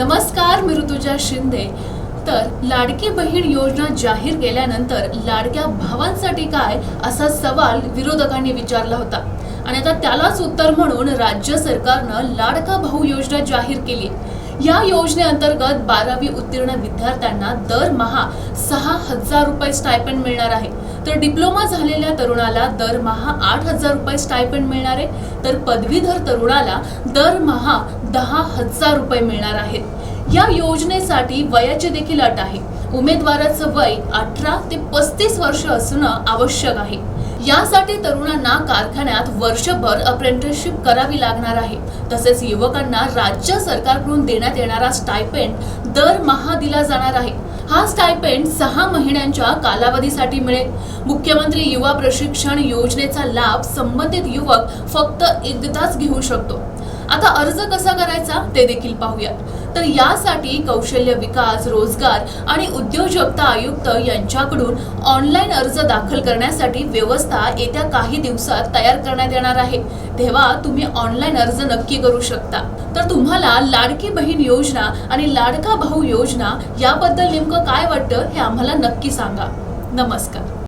नमस्कार मी ऋतुजा शिंदे. तर लाडकी बहीण योजना जाहीर केल्यानंतर लाडक्या भावांसाठी काय असा सवाल विरोधकांनी विचारला होता. आणि आता त्यालाच उत्तर म्हणून राज्य सरकारनं लाडका भाऊ योजना जाहीर केली या योजनेअंतर्गत बारावी उत्तीर्ण विद्यार्थ्यांना दरमहा सहा हजार रुपये स्टायपेंड मिळणार आहे. तर डिप्लोमा झालेल्या तरुणाला दरमहा आठ हजार रुपये स्टायपेंड मिळणार आहे. तर पदवीधर तरुणाला दरमहा दहा हजार रुपये मिळणार आहेत. या योजनेसाठी वयाची देखील अट आहे. उमेदवाराचं वय अठरा ते पस्तीस वर्ष असणं आवश्यक आहे. यासाठी तरुणांना कारखान्यात वर्षभर अप्रेंटिसशिप करावी लागणार आहे. तसेच युवकांना राज्य सरकारकडून देण्यात येणारा स्टायपेंड दरमहा दिला जाणार आहे. हा स्टायपेंड सहा महिन्यांच्या कालावधीसाठी मिळेल. मुख्यमंत्री युवा प्रशिक्षण योजनेचा लाभ संबंधित युवक फक्त एकदाच घेऊ शकतो. आता अर्ज कसा करायचा ते देखील पाहूयात. तर यासाठी कौशल्य विकास रोजगार आणि उद्योजकता आयुक्त यांच्याकडून ऑनलाईन अर्ज दाखल करण्यासाठी व्यवस्था येत्या काही दिवसात तयार करण्यात येणार आहे. तेव्हा तुम्ही ऑनलाईन अर्ज नक्की करू शकता. तर तुम्हाला लाडकी बहीण योजना आणि लाडका भाऊ योजना याबद्दल नेमकं काय वाटतं हे आम्हाला नक्की सांगा. नमस्कार.